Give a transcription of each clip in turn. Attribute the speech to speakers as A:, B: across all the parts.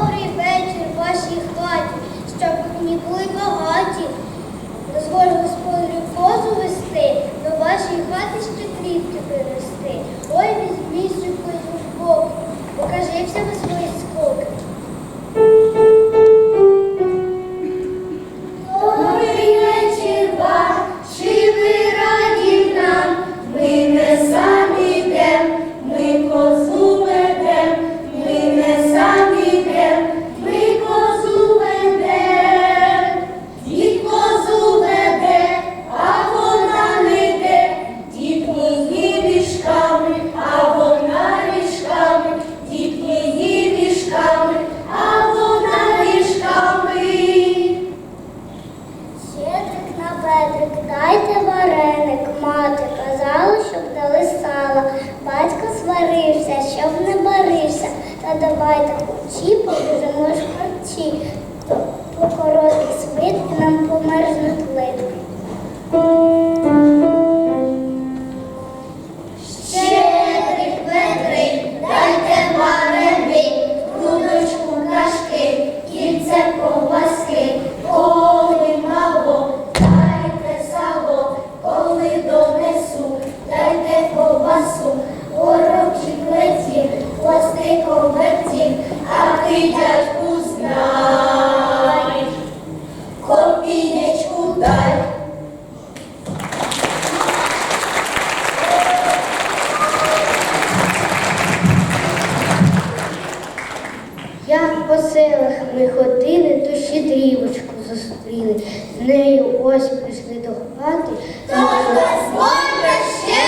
A: добрий вечір вашій хаті, щоб ви були багаті. давай так учі, поберемо шкарці, покороти світ і нам померзнуть. Як по селах ми ходили, то ще дрівочку зустріли. З нею ось прийшли до хати. ще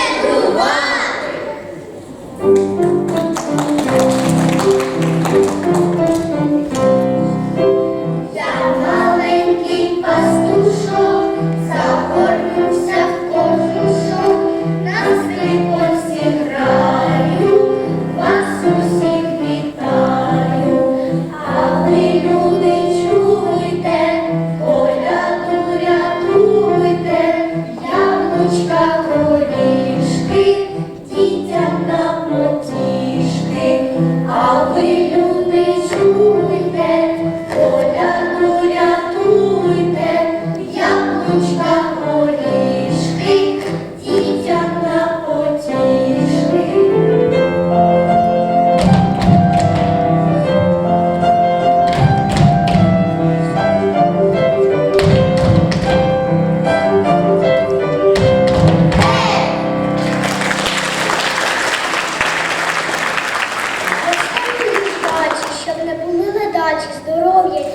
A: удачі, здоров'я